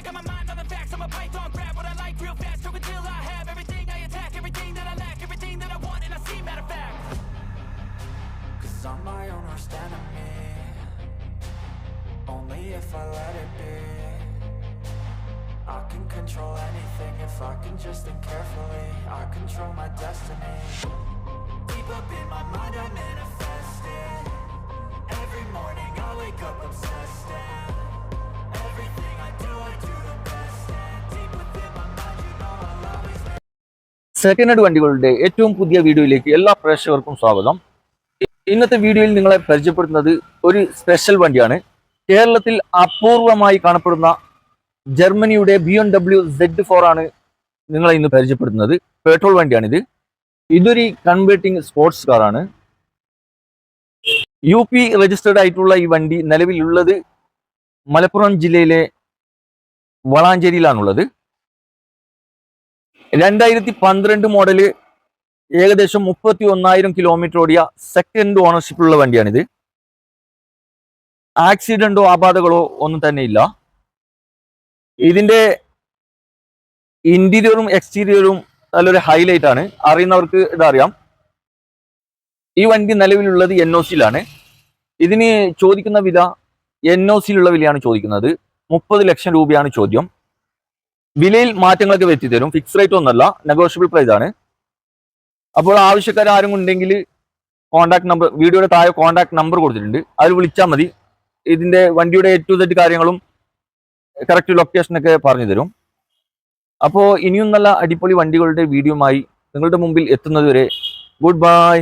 I got my mind on the facts. I'm a python, grab what I like real fast. Took until I have everything I attack, everything that I lack, everything that I want, and I see matter of fact. Cause I'm my own worst enemy Only if I let it be I can control anything if I can just think carefully I control my destiny Deep up in my mind I manifest it Every morning I wake up obsessed second വണ്ടികളുടെ ഏറ്റവും പുതിയ വീഡിയോയിലേക്ക് എല്ലാ പ്രേക്ഷകർക്കും സ്വാഗതം. ഇന്നത്തെ വീഡിയോയിൽ നിങ്ങളെ പരിചയപ്പെടുത്തുന്നത് ഒരു സ്പെഷ്യൽ വണ്ടിയാണ്. കേരളത്തിൽ അപൂർവമായി കാണപ്പെടുന്ന ജർമ്മനിയുടെ B M W Z four ആണ് നിങ്ങളെ ഇന്ന് പരിചയപ്പെടുത്തുന്നത്. പെട്രോൾ വണ്ടിയാണിത്. ഇതൊരു കൺവേർട്ടിംഗ് സ്പോർട്സ് കാറാണ് യു പി രജിസ്റ്റേർഡ് ആയിട്ടുള്ള ഈ വണ്ടി നിലവിലുള്ളത് മലപ്പുറം ജില്ലയിലെ വളാഞ്ചേരിയിലാണുള്ളത്. രണ്ടായിരത്തി പന്ത്രണ്ട് മോഡൽ ഏകദേശം മുപ്പത്തി ഒന്നായിരം കിലോമീറ്റർ ഓടിയ സെക്കൻഡ് ഓണർഷിപ്പുള്ള വണ്ടിയാണിത്. ആക്സിഡന്റോ ആപാതകളോ ഒന്നും തന്നെ ഇല്ല. ഇതിന്റെ ഇന്റീരിയറും എക്സ്റ്റീരിയറും നല്ലൊരു ഹൈലൈറ്റ് ആണ്. അറിയുന്നവർക്ക് ഇതറിയാം. ഈ വണ്ടി നിലവിലുള്ളത് എൻ ഒ സിയിലാണ് ഇതിന് ചോദിക്കുന്ന വില എൻ ഒ സിയിലുള്ള വിലയാണ് ചോദിക്കുന്നത്. മുപ്പത് ലക്ഷം രൂപയാണ് ചോദ്യം. വിലയിൽ മാറ്റങ്ങളൊക്കെ വരുത്തി തരും ഫിക്സ് റേറ്റ് ഒന്നല്ല നെഗോഷ്യബിൾ പ്രൈസ് ആണ്. അപ്പോൾ ആവശ്യക്കാർ ആരും ഉണ്ടെങ്കിൽ കോൺടാക്ട് നമ്പർ വീഡിയോയുടെ താഴെ കോൺടാക്ട് നമ്പർ കൊടുത്തിട്ടുണ്ട്. അതിൽ വിളിച്ചാൽ മതി. ഇതിന്റെ വണ്ടിയുടെ എ ടു സെറ്റ് കാര്യങ്ങളും കറക്റ്റ് ലൊക്കേഷനൊക്കെ പറഞ്ഞു തരും. അപ്പോൾ ഇനിയും നല്ല അടിപൊളി വണ്ടികളുടെ വീഡിയോയുമായി നിങ്ങളുടെ മുമ്പിൽ എത്തുന്നതുവരെ ഗുഡ് ബൈ